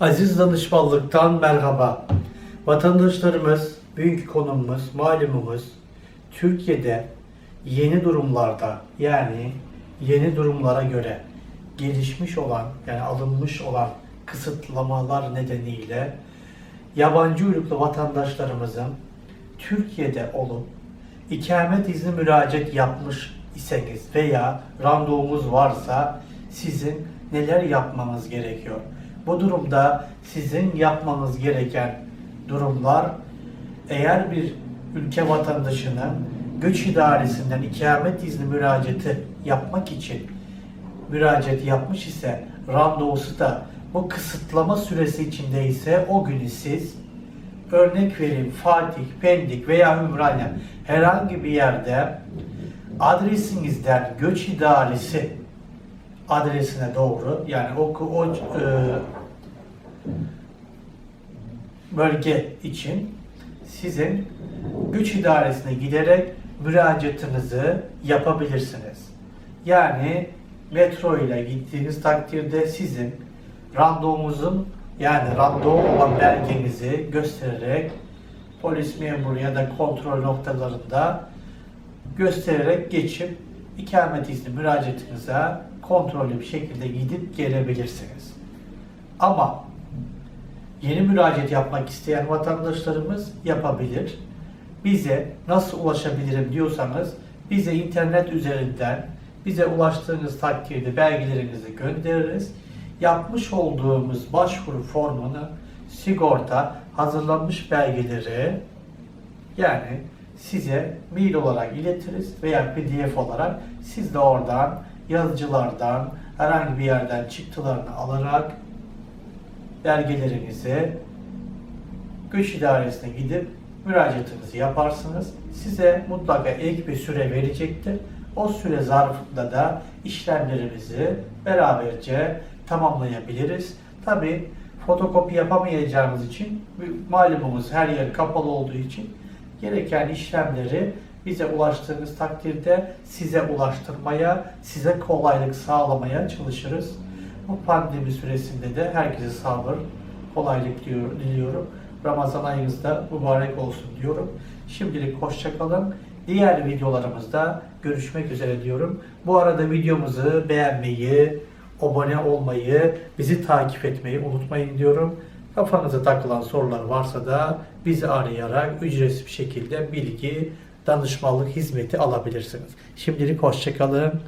Aziz danışmanlıktan merhaba. Vatandaşlarımız, büyük konumuz, malumumuz Türkiye'de yeni durumlarda yani yeni durumlara göre gelişmiş olan yani alınmış olan kısıtlamalar nedeniyle yabancı uyruklu vatandaşlarımızın Türkiye'de olup ikamet izni müracaat yapmış iseniz veya randevumuz varsa sizin neler yapmanız gerekiyor? Bu durumda sizin yapmanız gereken durumlar eğer bir ülke vatandaşının göç idaresinden ikamet izni müracaatı yapmak için müracaat yapmış ise randevusu da bu kısıtlama süresi içinde ise o günü siz örnek vereyim Fatih, Pendik veya Ümraniye herhangi bir yerde adresinizden göç idaresi adresine doğru yani o, o e, bölge için sizin güç idaresine giderek müracaatınızı yapabilirsiniz. Yani metro ile gittiğiniz takdirde sizin randevumuzun yani randevu olan belgenizi göstererek polis memuru ya da kontrol noktalarında göstererek geçip ikamet izni müracaatınıza kontrollü bir şekilde gidip gelebilirsiniz. Ama yeni müracaat yapmak isteyen vatandaşlarımız yapabilir. Bize nasıl ulaşabilirim diyorsanız bize internet üzerinden bize ulaştığınız takdirde belgelerinizi göndeririz. Yapmış olduğumuz başvuru formunu sigorta hazırlanmış belgeleri yani size mail olarak iletiriz veya pdf olarak siz de oradan yazıcılardan herhangi bir yerden çıktılarını alarak belgelerinizi göç idaresine gidip müracaatınızı yaparsınız. Size mutlaka ek bir süre verecektir. O süre zarfında da işlemlerimizi beraberce tamamlayabiliriz. Tabi fotokopi yapamayacağımız için malumumuz her yer kapalı olduğu için gereken işlemleri bize ulaştığınız takdirde size ulaştırmaya, size kolaylık sağlamaya çalışırız. Bu pandemi süresinde de herkese sabır, kolaylık diyor, diliyorum. Ramazan ayınızda mübarek olsun diyorum. Şimdilik hoşçakalın. Diğer videolarımızda görüşmek üzere diyorum. Bu arada videomuzu beğenmeyi, abone olmayı, bizi takip etmeyi unutmayın diyorum. Kafanıza takılan sorular varsa da bizi arayarak ücretsiz bir şekilde bilgi, danışmanlık hizmeti alabilirsiniz. Şimdilik hoşçakalın.